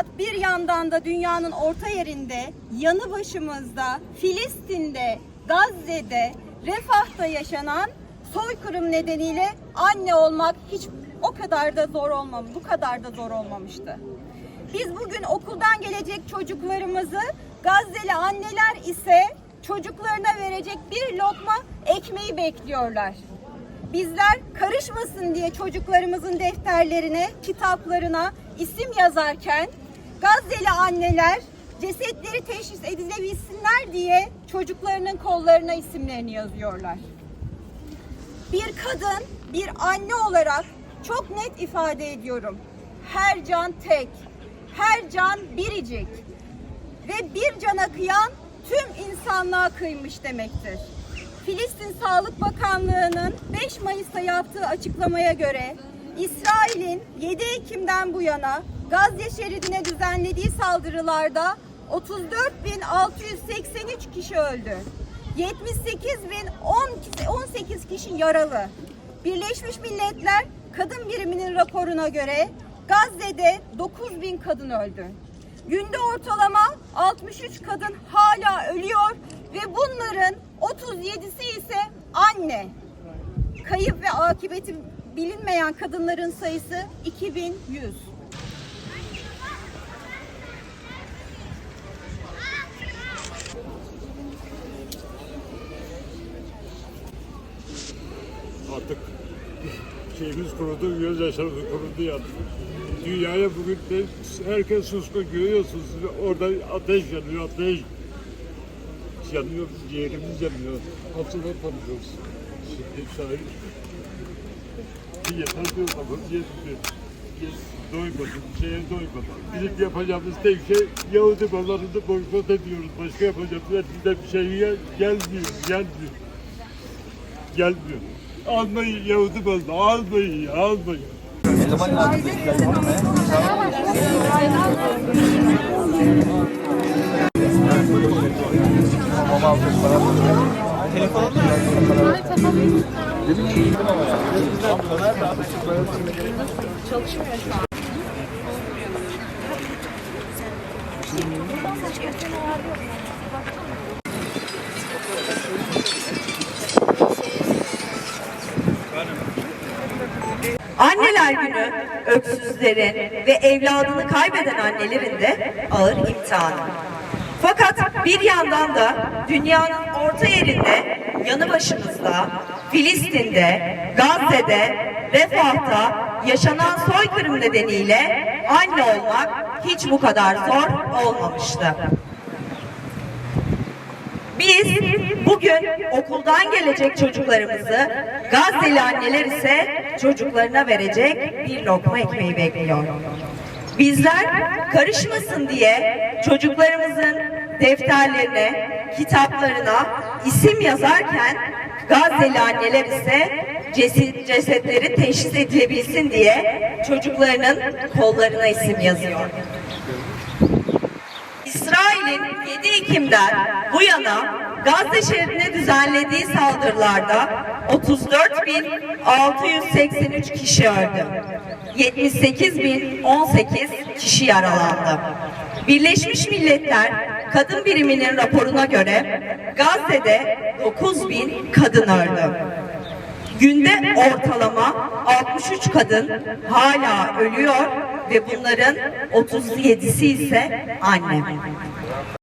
Fakat bir yandan da dünyanın orta yerinde, yanı başımızda, Filistin'de, Gazze'de, Refah'ta yaşanan soykırım nedeniyle anne olmak hiç o kadar da zor olmam, bu kadar da zor olmamıştı. Biz bugün okuldan gelecek çocuklarımızı Gazze'li anneler ise çocuklarına verecek bir lokma ekmeği bekliyorlar. Bizler karışmasın diye çocuklarımızın defterlerine, kitaplarına isim yazarken Gazze'li anneler cesetleri teşhis edilebilsinler diye çocuklarının kollarına isimlerini yazıyorlar. Bir kadın, bir anne olarak çok net ifade ediyorum. Her can tek, her can biricik ve bir cana kıyan tüm insanlığa kıymış demektir. Filistin Sağlık Bakanlığı'nın 5 Mayıs'ta yaptığı açıklamaya göre İsrail'in 7 Ekim'den bu yana Gazze şeridine düzenlediği saldırılarda 34.683 kişi öldü. 78.018 kişi yaralı. Birleşmiş Milletler Kadın Biriminin raporuna göre Gazze'de 9000 kadın öldü. Günde ortalama 63 kadın hala ölüyor ve bunların 37'si ise anne. Kayıp ve akıbeti bilinmeyen kadınların sayısı 2100. Artık şeyimiz kurudu, göz yaşarımız kurudu ya. Dünyaya bugün herkes suskun görüyorsunuz. Orada ateş yanıyor, ateş yanıyor, ciğerimiz yanıyor. Haftadan tanıyoruz. Şimdi sahip. Yeter diyor ama yetmiyor. Yet- Doymadım, şeye doymadım. Bizim yapacağımız tek şey Yahudi mallarını boykot ediyoruz. Başka yapacağımız bizde bir şey gel- gelmiyor, gelmiyor. Gelmiyor. Almayın Yahudi malını, almayın, almayın. Anneler günü öksüzlerin ve evladını kaybeden annelerin de ağır imtihanı. Fakat bir yandan da dünyanın orta yerinde, yanı başımızda, Filistin'de, Gazze'de, Refah'ta yaşanan soykırım nedeniyle anne olmak hiç bu kadar zor olmamıştı. Biz bugün okuldan gelecek çocuklarımızı, Gazze'li anneler ise çocuklarına verecek bir lokma ekmeği bekliyor. Bizler karışmasın diye çocuklarımızın defterlerine, kitaplarına isim yazarken Gazze'li anneler ise ceset, cesetleri teşhis edilebilsin diye çocuklarının kollarına isim yazıyor. İsrail'in 7 Ekim'den bu yana Gazze şehrine düzenlediği saldırılarda 34.683 kişi öldü. 78.018 kişi yaralandı. Birleşmiş Milletler Kadın Biriminin raporuna göre Gazze'de 9.000 kadın öldü. Günde ortalama 63 kadın hala ölüyor ve bunların 37'si ise anne.